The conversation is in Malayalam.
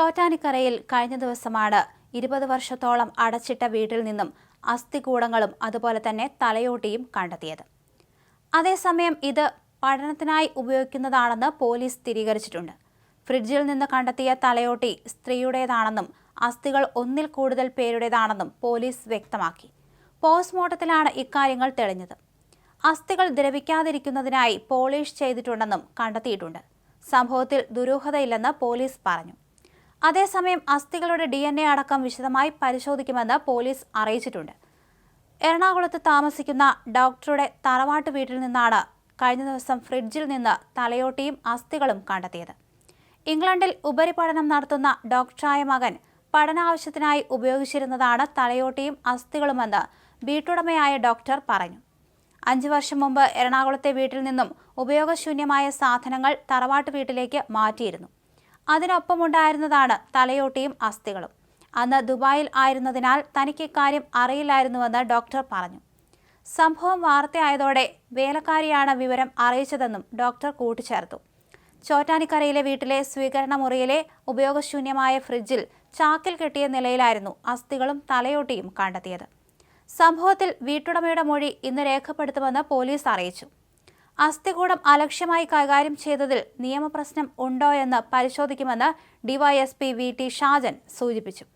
ചോറ്റാനിക്കരയിൽ കഴിഞ്ഞ ദിവസമാണ് ഇരുപത് വർഷത്തോളം അടച്ചിട്ട വീട്ടിൽ നിന്നും അസ്ഥികൂടങ്ങളും അതുപോലെ തന്നെ തലയോട്ടിയും കണ്ടെത്തിയത്. അതേസമയം ഇത് പഠനത്തിനായി ഉപയോഗിക്കുന്നതാണെന്ന് പോലീസ് സ്ഥിരീകരിച്ചിട്ടുണ്ട്. ഫ്രിഡ്ജിൽ നിന്ന് കണ്ടെത്തിയ തലയോട്ടി സ്ത്രീയുടേതാണെന്നും അസ്ഥികൾ ഒന്നിൽ കൂടുതൽ പേരുടേതാണെന്നും പോലീസ് വ്യക്തമാക്കി. പോസ്റ്റ്മോർട്ടത്തിലാണ് ഇക്കാര്യങ്ങൾ തെളിഞ്ഞത്. അസ്ഥികൾ ദ്രവിക്കാതിരിക്കുന്നതിനായി പോളിഷ് ചെയ്തിട്ടുണ്ടെന്നും കണ്ടെത്തിയിട്ടുണ്ട്. സംഭവത്തിൽ ദുരൂഹതയില്ലെന്ന് പോലീസ് പറഞ്ഞു. അതേസമയം അസ്ഥികളുടെ ഡി എൻ എ അടക്കം വിശദമായി പരിശോധിക്കുമെന്ന് പോലീസ് അറിയിച്ചിട്ടുണ്ട്. എറണാകുളത്ത് താമസിക്കുന്ന ഡോക്ടറുടെ തറവാട്ട് വീട്ടിൽ നിന്നാണ് കഴിഞ്ഞ ദിവസം ഫ്രിഡ്ജിൽ നിന്ന് തലയോട്ടിയും അസ്ഥികളും കണ്ടെത്തിയത്. ഇംഗ്ലണ്ടിൽ ഉപരിപഠനം നടത്തുന്ന ഡോക്ടറായ മകൻ പഠനാവശ്യത്തിനായി ഉപയോഗിച്ചിരുന്നതാണ് തലയോട്ടിയും അസ്ഥികളുമെന്ന് വീട്ടുടമയായ ഡോക്ടർ പറഞ്ഞു. അഞ്ചു വർഷം മുമ്പ് എറണാകുളത്തെ വീട്ടിൽ നിന്നും ഉപയോഗശൂന്യമായ സാധനങ്ങൾ തറവാട്ട് വീട്ടിലേക്ക് മാറ്റിയിരുന്നു. അതിനൊപ്പമുണ്ടായിരുന്നതാണ് തലയോട്ടിയും അസ്ഥികളും. അന്ന് ദുബായിൽ ആയിരുന്നതിനാൽ തനിക്ക് ഇക്കാര്യം അറിയില്ലായിരുന്നുവെന്ന് ഡോക്ടർ പറഞ്ഞു. സംഭവം വാർത്തയായതോടെ വേലക്കാരിയാണ് വിവരം അറിയിച്ചതെന്നും ഡോക്ടർ കൂട്ടിച്ചേർത്തു. ചോറ്റാനിക്കരയിലെ വീട്ടിലെ സ്വീകരണ മുറിയിലെ ഉപയോഗശൂന്യമായ ഫ്രിഡ്ജിൽ ചാക്കിൽ കെട്ടിയ നിലയിലായിരുന്നു അസ്ഥികളും തലയോട്ടിയും കണ്ടെത്തിയത്. സംഭവത്തിൽ വീട്ടുടമയുടെ മൊഴി ഇന്ന് രേഖപ്പെടുത്തുമെന്ന് പോലീസ് അറിയിച്ചു. അസ്ഥികൂടം അലക്ഷ്യമായി കൈകാര്യം ചെയ്തതിൽ നിയമപ്രശ്നം ഉണ്ടോയെന്ന് പരിശോധിക്കുമെന്ന് ഡിവൈഎസ്പി വി ടി ഷാജൻ സൂചിപ്പിച്ചു.